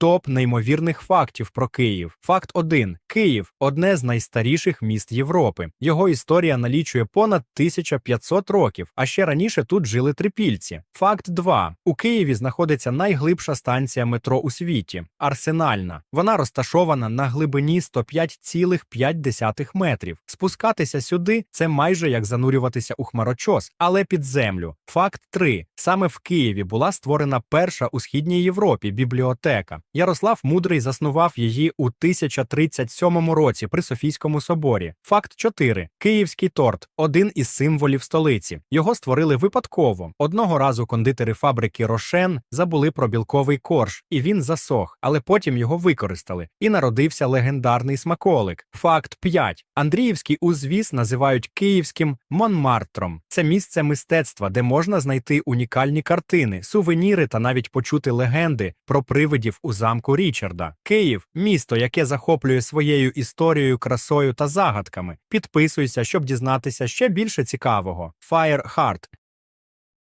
Топ неймовірних фактів про Київ. Факт 1. Київ одне з найстаріших міст Європи. Його історія налічує понад 1500 років, а ще раніше тут жили трипільці. Факт 2. У Києві знаходиться найглибша станція метро у світі Арсенальна. Вона розташована на глибині 105,5 метрів. Спускатися сюди це майже як занурюватися у хмарочос, але під землю. Факт 3. Саме в Києві була створена перша у східній Європі бібліотека. Ярослав Мудрий заснував її у 1037 році при Софійському соборі. Факт 4. Київський торт один із символів столиці. Його створили випадково. Одного разу кондитери фабрики Рошен забули про білковий корж, і він засох, але потім його використали. І народився легендарний смаколик. Факт 5. Андріївський узвіз називають київським Монмартром. Це місце мистецтва, де можна знайти унікальні картини, сувеніри та навіть почути легенди про привидів у замку Річарда. Київ місто, яке захоплює своєю історією, красою та загадками. Підписуйся, щоб дізнатися ще більше цікавого. Fire Heart